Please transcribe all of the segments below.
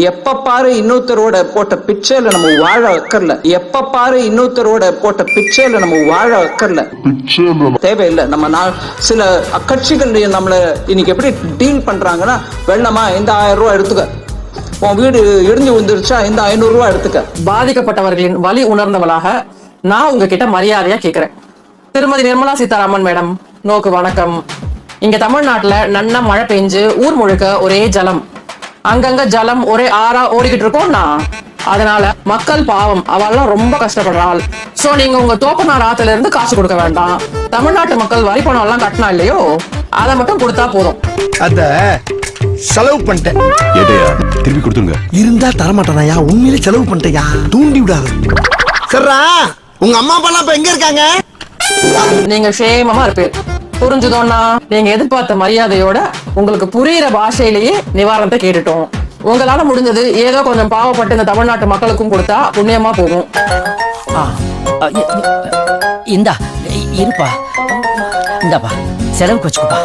எப்ப பாரு இன்னொருத்தரோட போட்ட பிச்சையில நம்ம வாழ வைக்கல எப்ப பாரு இன்னொருத்தரோட போட்ட பிச்சையில நம்ம வாழ வைக்கல தேவையில்லை. நம்ம நா- சில கட்சிகள் நம்மள இன்னைக்கு எப்படி டீல் பண்றாங்கன்னா வெள்ளமா இந்த ஆயிரம் ரூபாய் எடுத்துக்க. உன் வீடு இடிஞ்சு விழுந்துருச்சா இந்த ஐநூறு ரூபாய் எடுத்துக்க. பாதிக்கப்பட்டவர்களின் வலி உணர்ந்தவளாக நான் உங்ககிட்ட மரியாதையா கேக்குறேன். திருமதி நிர்மலா சீதாராமன் மேடம். நோக்கு வணக்கம். இங்க தமிழ்நாட்டுல நன்னா மழை பெஞ்சு ஊர் முழுக்க ஒரே ஜலம். அங்கங்க ஜலம் ஒரே ஆறா ஓடிக்கிட்டு இருக்கோம்னா அதனால மக்கள் பாவம் அவெல்லாம் ரொம்ப கஷ்டப்படுறாள் சோ நீங்க உங்க தோப்பனார் ஆத்துல இருந்து காசு கொடுக்க வேண்டாம். தமிழ்நாட்டு மக்கள் வரி பணம் எல்லாம் கட்டினா இல்லையோ அதை மட்டும் கொடுத்தா போதும். அத செலவு பண்ணிட்டேன். திருப்பி கொடுத்துருங்க. இருந்தா தரமாட்டானயா? உண்மையிலே செலவு பண்ணிட்டயா? தூண்டி விடாது. சரிடா உங்க அம்மா அப்பா எல்லாம் இப்ப எங்க இருக்காங்க? நீங்க க்ஷேமமா இருப்பீர். புரிஞ்சுதோன்னா நீங்க எதிர்பார்த்த மரியாதையோட உங்களுக்கு புரியுற பாஷையிலேயே நிவாரணத்தை கேட்டுட்டோம். உங்களால முடிஞ்சது ஏதோ கொஞ்சம் பாவப்பட்டு இந்த தமிழ்நாட்டு மக்களுக்கும் கொடுத்தா புண்ணியமா போகும். இந்தா இருப்பா. இந்தாப்பா செலவுக்கு வச்சுக்கோப்பா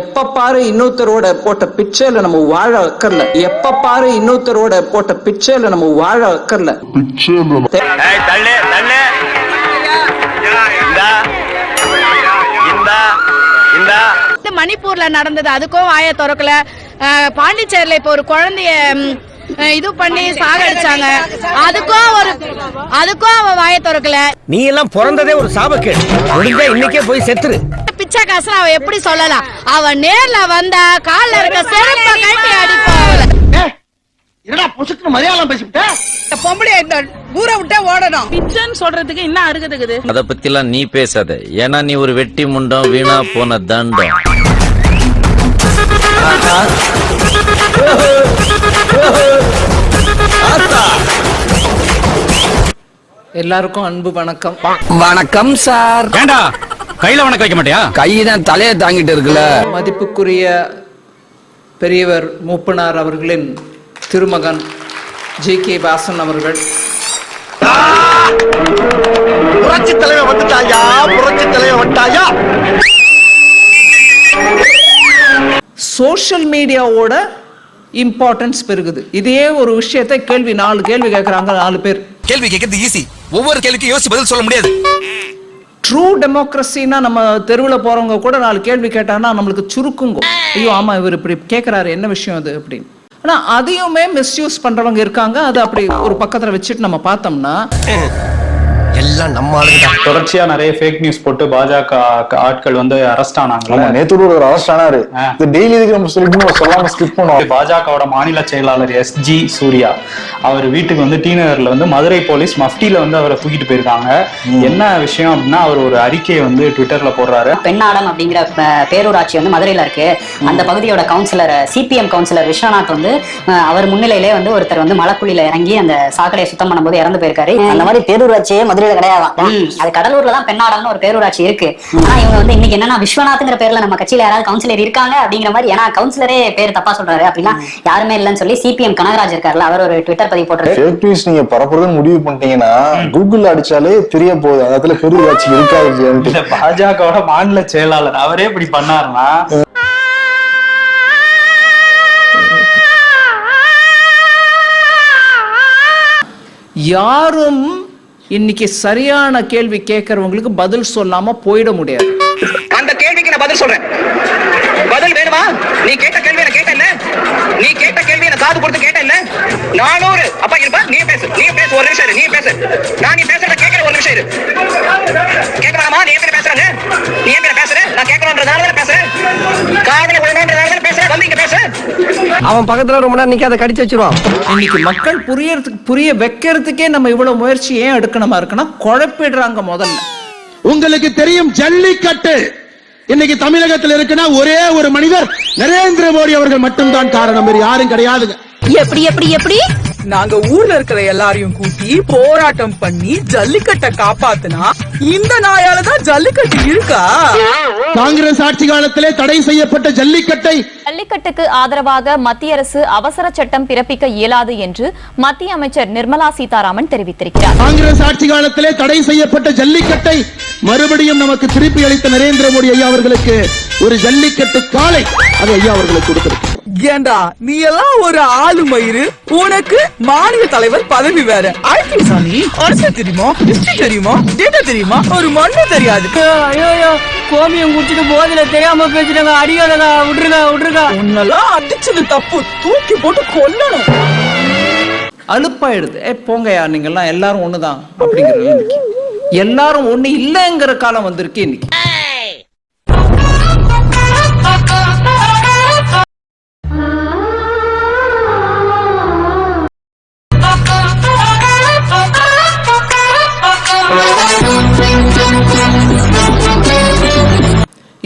எப்ப பாரு இன்னொருத்தரோட போட்ட பிச்சையில நம்ம வாழ வைக்கல எப்ப பாரு இன்னொருத்தரோட போட்ட பிச்சையில நம்ம வாழ வைக்கல மணிப்பூர்ல நடந்தது அதுக்கும் வாய திறக்கல. பாண்டிச்சேரியில இப்ப ஒரு குழந்தைய இது பண்ணி சாகடிச்சாங்க. அதுக்கும் ஒரு அதுக்கும் அவன் வாய திறக்கல. நீ எல்லாம் பிறந்ததே ஒரு சாபக்கேடு. முடிஞ்சா இன்னைக்கே போய் செத்துரு. பிச்சை காசு அவ எப்படி சொல்லலாம்? அவன் நேர்ல வந்தா கால்ல இருக்க செருப்ப கட்டி அடிப்பான். என்னடா புசுக்கு மலையாளம் பேசிவிட்ட பொம்பளை இந்த ஊரை விட்டே ஓடணும். பிச்சைன்னு சொல்றதுக்கு என்ன அருகதுக்குது அத பத்திலாம் நீ பேசாத. ஏன்னா நீ ஒரு வெட்டி முண்டம் வீணா போன தண்டம். எல்லாருக்கும் அன்பு வணக்கம். வணக்கம் சார். ஏண்டா? கையில வணக்க வைக்க மாட்டியா? கை தான் தலையை தாங்கிட்டு இருக்குல்ல. மதிப்புக்குரிய பெரியவர் மூப்பனார் அவர்களின் திருமகன் ஜி கே வாசன் அவர்கள். புரட்சி தலைவர் வந்துட்டாயா? புரட்சி தலைவர் வந்துட்டாயா? சோஷியல் மீடியாவோட இம்பார்ட்டன்ஸ் பெருகுது. இதே ஒரு விஷயத்தை கேள்வி நாலு கேள்வி கேட்குறாங்க நாலு பேர். கேள்வி கேட்கறது ஈஸி ஒவ்வொரு கேள்விக்கும் யோசிச்சு பதில் சொல்ல முடியாது. ட்ரூ டெமோக்ரஸினா நம்ம தெருவில் போறவங்க கூட நாலு கேள்வி கேட்டாங்கன்னா நம்மளுக்கு சுருக்குங்க. ஐயோ ஆமா இவர் இப்படி கேட்குறாரு என்ன விஷயம் அது அப்படின்னு. ஆனால் அதையுமே மிஸ்யூஸ் பண்றவங்க இருக்காங்க. அது அப்படி ஒரு பக்கத்தில் வச்சுட்டு நம்ம பார்த்தோம்னா எல்லாம் நம்ம ஆளுங்க தொடர்ச்சியா நிறைய ஃபேக் நியூஸ் போட்டு பாஜக ஆட்கள் வந்து அரெஸ்ட் ஆனாங்க நேத்து ஒரு அரெஸ்ட் ஆனாரு. இது டெய்லி இதுக்கு நம்ம சொல்லிட்டு சொல்லாம ஸ்கிப் பண்ணுவோம். பாஜகவோட மாநில செயலாளர் எஸ் ஜி சூர்யா. அவர் வீட்டுக்கு வந்து டி நகர்ல வந்து மதுரை போலீஸ் மஃப்டில வந்து அவரை தூக்கிட்டு போயிருக்காங்க. என்ன விஷயம் அப்படின்னா அவர் ஒரு அறிக்கையை வந்து ட்விட்டர்ல போடுறாரு. பெண்ணாடம் அப்படிங்கிற பேரூராட்சி வந்து மதுரையில இருக்கு. அந்த பகுதியோட கவுன்சிலர் சிபிஎம் கவுன்சிலர் விஸ்வநாத் வந்து அவர் முன்னிலையிலே வந்து ஒருத்தர் வந்து மலைக்குழியில இறங்கி அந்த சாக்கடையை சுத்தம் பண்ணும்போது இறந்து போயிருக்காரு. அந்த மாதிரி பேரூராட்சியே மதுரையில கிடையாதான். அது கடலூர்ல தான் பெண்ணாடம்னு ஒரு பேரூராட்சி இருக்கு. ஆனா இவங்க வந்து இன்னைக்கு என்னன்னா விஸ்வநாத்ங்கிற பேர்ல நம்ம கட்சியில யாராவது கவுன்சிலர் இருக்காங்க அப்படிங்கிற மாதிரி ஏன்னா கவுன்சிலரே பேர் தப்பா சொல்றாரு. அப்படின்னா யாருமே இல்லைன்னு சொல்லி சிபிஎம் கனகராஜ் இருக்காருல்ல அவர் ஒரு ட்விட்டர் பதிவு போட்டிருக்காரு நீங்க பரப்புறதுன்னு முடிவு பண்ணிட்டீங்கன்னா கூகுள்ல அடிச்சாலே தெரிய போகுது. அந்த இடத்துல பெருவாட்சி இருக்காது இந்த பாஜகவோட மாநில செயலாளர் அவரே இப்படி பண்ணாருன்னா? யாரும் இன்னைக்கு சரியான கேள்வி கேட்கறவங்களுக்கு பதில் சொல்லாம போயிட முடியாது. அந்த கேள்விக்கு நான் பதில் சொல்றேன். பதில் வேணுமா? நீ கேட்ட கேள்வி நான் கேட்டேன்ல நீ கேட்ட கேள்வி நான் காது கொடுத்து கேட்டேன் நானூறு. அப்பா இருப்பா? நீ பேசு. நீ பேசு. ஒரு நிமிஷம் நீ பேசு. நான் நீ பேசுறத கேட்கற ஒரு நிமிஷம் இரு. கேட்கலாமா நீ எப்படி பேசுறாங்க? நீ எப்படி பேசுற? நான் கேட்கணுன்றதால பேசுறேன். காதல வந்து இங்க பேசு. அவன் பக்கத்துல ரொம்ப நேரம் நிக்க அதை கடிச்சு வச்சிருவான். இன்னைக்கு மக்கள் புரியறதுக்கு புரிய வைக்கிறதுக்கே நம்ம இவ்வளவு முயற்சி ஏன் எடுக்கணுமா இருக்குன்னா குழப்பிடுறாங்க முதல்ல. உங்களுக்கு தெரியும் ஜல்லிக்கட்டு. இன்னைக்கு தமிழகத்தில் இருக்குன்னா ஒரே ஒரு மனிதர் நரேந்திர மோடி அவர்கள் மட்டும்தான் காரணம். வேறு யாரும் கிடையாதுங்க. எப்படி எப்படி எப்படி? நாங்க ஊர்ல இருக்கிற எல்லாரையும் கூட்டி போராட்டம் பண்ணி ஜல்லிக்கட்டை காப்பாத்துனா இந்த நாயால தான் ஜல்லிக்கட்டு இருக்கா? காங்கிரஸ் ஆட்சி காலத்திலே தடை செய்யப்பட்ட ஜல்லிக்கட்டை ஜல்லிக்கட்டுக்கு ஆதரவாக மத்திய அரசு அவசர சட்டம் பிறப்பிக்க இயலாது என்று மத்திய அமைச்சர் நிர்மலா சீதாராமன் தெரிவித்திருக்கிறார். காங்கிரஸ் ஆட்சி காலத்திலே தடை செய்யப்பட்ட ஜல்லிக்கட்டை மறுபடியும் நமக்கு திருப்பி அளித்த நரேந்திர மோடி ஐயா அவர்களுக்கு ஒரு ஜல்லிக்கட்டு காலை அது ஐயா அவர்களுக்கு கொடுத்திருக்கிறார். ஏண்டா நீ எல்லாம் ஒரு ஆளு மயிறு. உனக்கு மாநில தலைவர் பதவி வேற. ஐடி சாமி அரசு தெரியுமா? ஹிஸ்டரி தெரியுமா? டேட்டா தெரியுமா? ஒரு மண்ணு தெரியாது. ஐயோ கோமியம் குடிச்சிட்டு போதில தெரியாம பேசிட்டாங்க. அடிக்காதங்க விட்டுருங்க விட்டுருங்க. உன்னெல்லாம் அடிச்சது தப்பு. தூக்கி போட்டு கொல்லணும். அலுப்பாயிடுது. ஏ போங்கயா நீங்கெல்லாம் எல்லாரும் ஒண்ணுதான் அப்படிங்கிறது எல்லாரும் ஒண்ணு இல்லைங்கிற காலம் வந்திருக்கு இன்னைக்கு.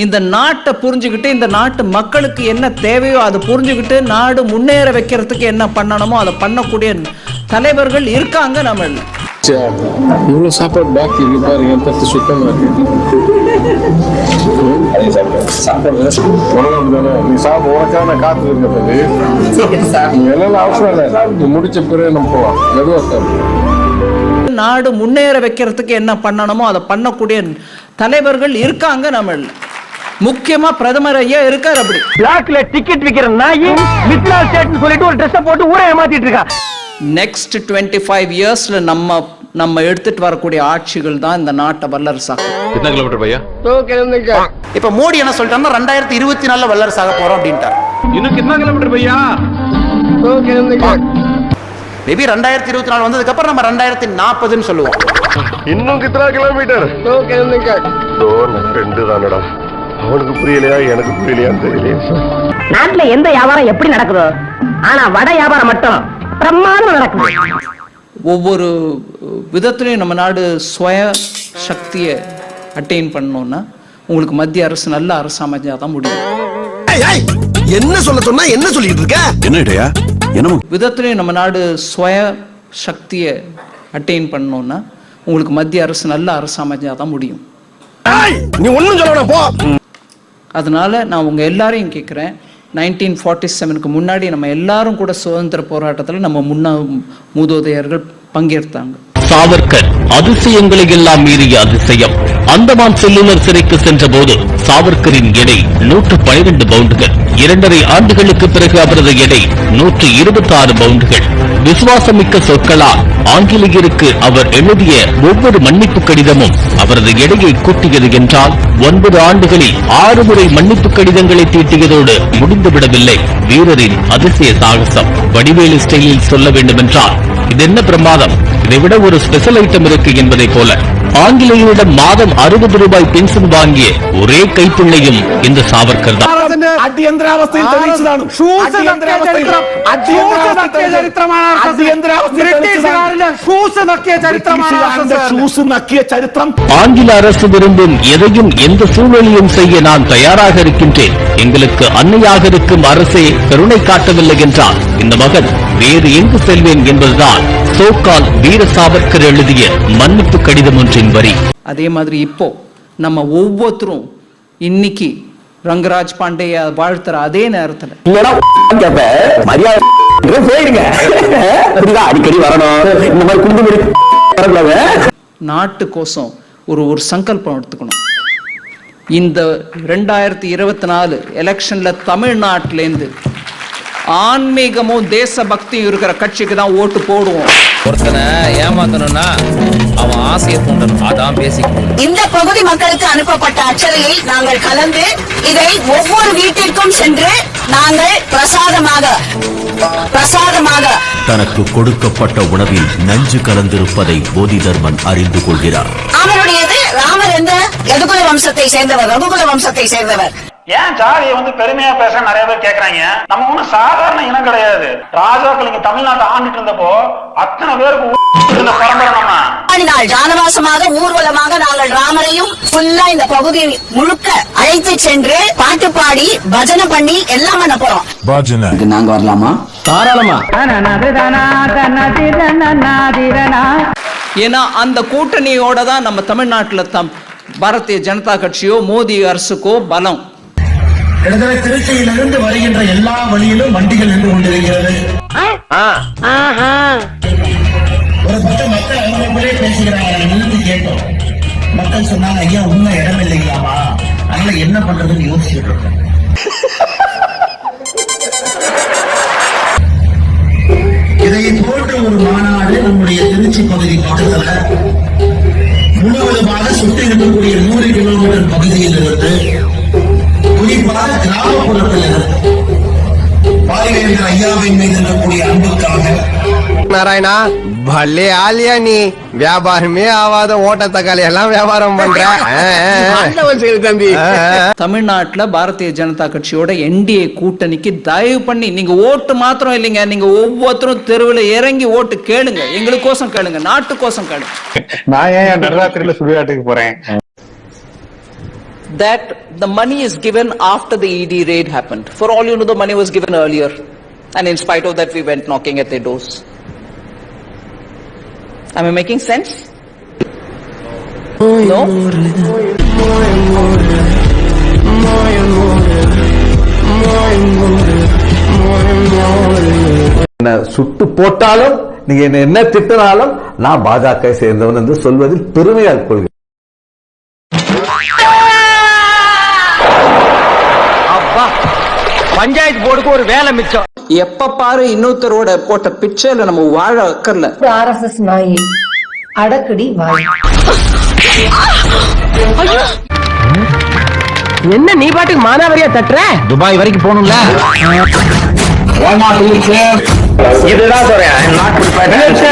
இந்த நாட்டை புரிஞ்சுக்கிட்டு இந்த நாட்டு மக்களுக்கு என்ன தேவையோ அதை புரிஞ்சுக்கிட்டு நாடு முன்னேற வைக்கிறதுக்கு என்ன பண்ணணுமோ அதை பண்ணக்கூடிய தலைவர்கள் இருக்காங்க நம்ம இவ்வளவு சாப்பாடு பாக்கி இருக்கு பாருங்க தட்டு சுத்தமா இருக்கு. காத்து அவசரம் இல்லை. முடிச்ச பிறகு நம்ம நாடு முன்னேற வைக்கிறதுக்கு என்ன பண்ணணுமோ அதை பண்ணக்கூடிய தலைவர்கள் இருக்காங்க நம்ம முக்கியமா பிரதமர் ஐயா இருக்கார் அப்படி. பிளாக்ல டிக்கெட் விக்கிற நாயி மித்ரா ஸ்டேட்னு சொல்லிட்டு ஒரு ட்ரெஸ் போட்டு ஊரை ஏமாத்திட்டு இருக்கா. நெக்ஸ்ட் டுவெண்ட்டி ஃபைவ் இயர்ஸ்ல நம்ம நம்ம எடுத்துட்டு வரக்கூடிய ஆட்சிகள் தான் இந்த நாட்டை வல்லரசாக்கும் எத்தனை கிலோமீட்டர் பையா? இப்ப மோடி என்ன சொல்லிட்டாருன்னா ரெண்டாயிரத்தி இருபத்தி நாலுல வல்லரசாக போறோம் அப்படின்ட்டார். இன்னும் எத்தனை கிலோமீட்டர் பையா? மேபி ரெண்டாயிரத்தி இருபத்தி நாலு வந்ததுக்கு அப்புறம் நம்ம ரெண்டாயிரத்தி நாற்பதுன்னு சொல்லுவோம். இன்னும் கிலோமீட்டர் ரெண்டு தானடா. அவனுக்கு புரியலையா எனக்கு புரியலையான்னு தெரியலையே. நாட்டுல எந்த வியாபாரம் எப்படி நடக்குதோ ஆனா வட வியாபாரம் மட்டும் பிரமாதம் நடக்குது. ஒவ்வொரு விதத்துலையும் நம்ம நாடு சுய சக்தியை அட்டைன் பண்ணோம்னா உங்களுக்கு மத்திய அரசு நல்ல அரசு அமைஞ்சா தான் முடியும். என்ன சொல்ல சொன்னா என்ன சொல்லிட்டு இருக்க? என்ன இடையா? என்ன விதத்துலையும் நம்ம நாடு சுய சக்தியை அட்டைன் பண்ணோம்னா உங்களுக்கு மத்திய அரசு நல்ல அரசு அமைஞ்சா தான் முடியும். நீ ஒண்ணும் சொல்ல போ. அதனால் நான் உங்கள் எல்லாரையும் கேட்குறேன் நைன்டீன் ஃபார்ட்டி செவனுக்கு முன்னாடி நம்ம எல்லாரும் கூட சுதந்திர போராட்டத்தில் நம்ம முன்னா மூதோதையர்கள் பங்கேற்றாங்க. சாவர்கர் அதிசயங்களை எல்லாம் மீறிய அதிசயம். அந்தமான் செல்லுநர் சிறைக்கு சென்ற போது சாவர்கரின் எடை நூற்று பனிரெண்டு பவுண்டுகள். இரண்டரை ஆண்டுகளுக்கு பிறகு அவரது எடை நூற்று இருபத்தி ஆறு பவுண்டுகள். விசுவாசமிக்க சொற்களால் ஆங்கிலேயருக்கு அவர் எழுதிய ஒவ்வொரு மன்னிப்பு கடிதமும் அவரது எடையை கூட்டியது என்றால் ஒன்பது ஆண்டுகளில் ஆறு முறை மன்னிப்பு கடிதங்களை தீட்டியதோடு முடிந்துவிடவில்லை. வீரரின் அதிசய சாகசம் வடிவேலு ஸ்டைலில் சொல்ல வேண்டுமென்றால் இது என்ன பிரமாதம்? இதை விட ஒரு ஸ்பெஷல் ஐட்டம் இருக்கு என்பதை போல. ஆங்கிலேயரிடம் மாதம் அறுபது ரூபாய் பென்ஷன் வாங்கிய ஒரே கைப்பிள்ளையும் இந்த சாவர்கர் தான். അടിയന്തരാവസ്ഥയിൽ തെളിയിച്ചതാണ് അടിയന്തരാവസ്ഥയിൽ അടിയന്തരാവസ്ഥയിൽ ബ്രിട്ടീഷുകാരന്റെ ഷൂസ് നക്കിയ ചരിത്രം ஆங்கில அரசு விரும்பும் எதையும் எந்த சூழலிலும் செய்ய நான் தயாராக இருக்கின்றேன் எங்களுக்கு அன்னையாக இருக்கும் அரசே கருணை காட்டவில்லை என்றால் இந்த மகன் வேறு எங்கு செல்வேன் என்பதுதான் சோக்கால் வீர சாவர்கர் எழுதிய மன்னிப்பு கடிதம் ஒன்றின் வரி அதே மாதிரி இப்போ நம்ம ஒவ்வொருத்தரும் இன்னைக்கு ரங்கராஜ் பாண்டேய வாழ்த்துற அதே நேரத்துல. அடிக்கடி வரணும். நாட்டுக்கோசம் ஒரு ஒரு சங்கல்பம் எடுத்துக்கணும். இந்த ரெண்டாயிரத்தி இருபத்தி நாலு எலெக்ஷன்ல தமிழ்நாட்டிலேருந்து ஆன்மீகமும் தேசபக்தியும் இருக்கிற கட்சிக்கு தான் ஓட்டு போடுவோம். ஒருத்தனை ஏமாத்தணும்னா அவன் ஆசையை தூண்டணும். அதான் பேசிக் இந்த பகுதி மக்களுக்கு அனுப்பப்பட்ட அச்சதையை நாங்கள் கலந்து இதை ஒவ்வொரு வீட்டிற்கும் சென்று நாங்கள் பிரசாதமாக பிரசாதமாக. தனக்கு கொடுக்கப்பட்ட உணவில் நஞ்சு கலந்திருப்பதை போதி தர்மன் அறிந்து கொள்கிறார். அவருடையது ராமர் எந்த எதுகுல வம்சத்தை சேர்ந்தவர்? ரகுகுல வம்சத்தை சேர்ந்தவர். ஏன் ஜாதியை வந்து பெருமையா பேச நிறைய பேர் கேக்குறாங்க? நம்ம ஒண்ணும் சாதாரண இனம் கிடையாது. ராஜாக்கள் இங்க தமிழ்நாட்டை ஆண்டுட்டு இருந்தப்போ அத்தனை பேருக்கு இருந்த பரம்பரை நம்ம. நாள் ஜானவாசமாக ஊர்வலமாக நாங்கள் ராமரையும் ஃபுல்லா இந்த பகுதி முழுக்க அழைத்து சென்று பாட்டு பாடி பஜனை பண்ணி எல்லாம் பண்ண போறோம். நாங்க வரலாமா? தாராளமா. ஏன்னா அந்த கூட்டணியோட தான் நம்ம தமிழ்நாட்டுல தம் பாரதிய ஜனதா கட்சியோ மோடி அரசுக்கோ பலம். திருச்சியிலிருந்து வருகின்ற எல்லா வழியிலும் வண்டிகள் நின்று கொண்டிருக்கிறது. ஒரு பக்கம் மக்கள் அவங்களே பேசுகிறாங்க நிறுத்தி கேட்டோம். மக்கள் சொன்னாங்க ஐயா உண்மை இடம் இல்லைங்களாமா அதனால என்ன பண்றதுன்னு யோசிச்சுட்டு இருக்கோம். நாராயணா பல்லே ஆலியா நீ. வியாபாரமே ஆவாத ஓட்ட தக்காளி எல்லாம் வியாபாரம் பண்ற. தம்பி தமிழ்நாட்டுல பாரதிய ஜனதா கட்சியோட என்டிஏ கூட்டணிக்கு தயவு பண்ணி நீங்க ஓட்டு மாத்திரம் இல்லைங்க. நீங்க ஒவ்வொருத்தரும் தெருவில் இறங்கி ஓட்டு கேளுங்க. எங்களுக்கோசம் கேளுங்க. நாட்டுக்கோசம் கேளுங்க. நான் ஏன் நடுராத்திரியில சுடுகாட்டுக்கு போறேன்? That the money is given after the ED raid happened. For all you know, the money was given earlier. And in spite of that, we went knocking at their doors. Am I making sense? No? என்ன சுட்டு போட்டாலும் நீங்க என்ன என்ன திட்டினாலும் நான் பாஜக சேர்ந்தவன் என்று சொல்வதில் பெருமையாக கொள்கிறேன் ஒரு வேலை மிச்சம். எப்ப பாரு இன்னொருத்தரோட போட்ட பிக்சர்ல நம்ம வாழ வைக்கல ஆர்எஸ்எஸ் நாய் அடக்கடி வாய். என்ன நீ பாட்டுக்கு மானாவரியா தட்டுற? துபாய் வரைக்கும் போகணும்ல. இதுதான் சொல்றேன்.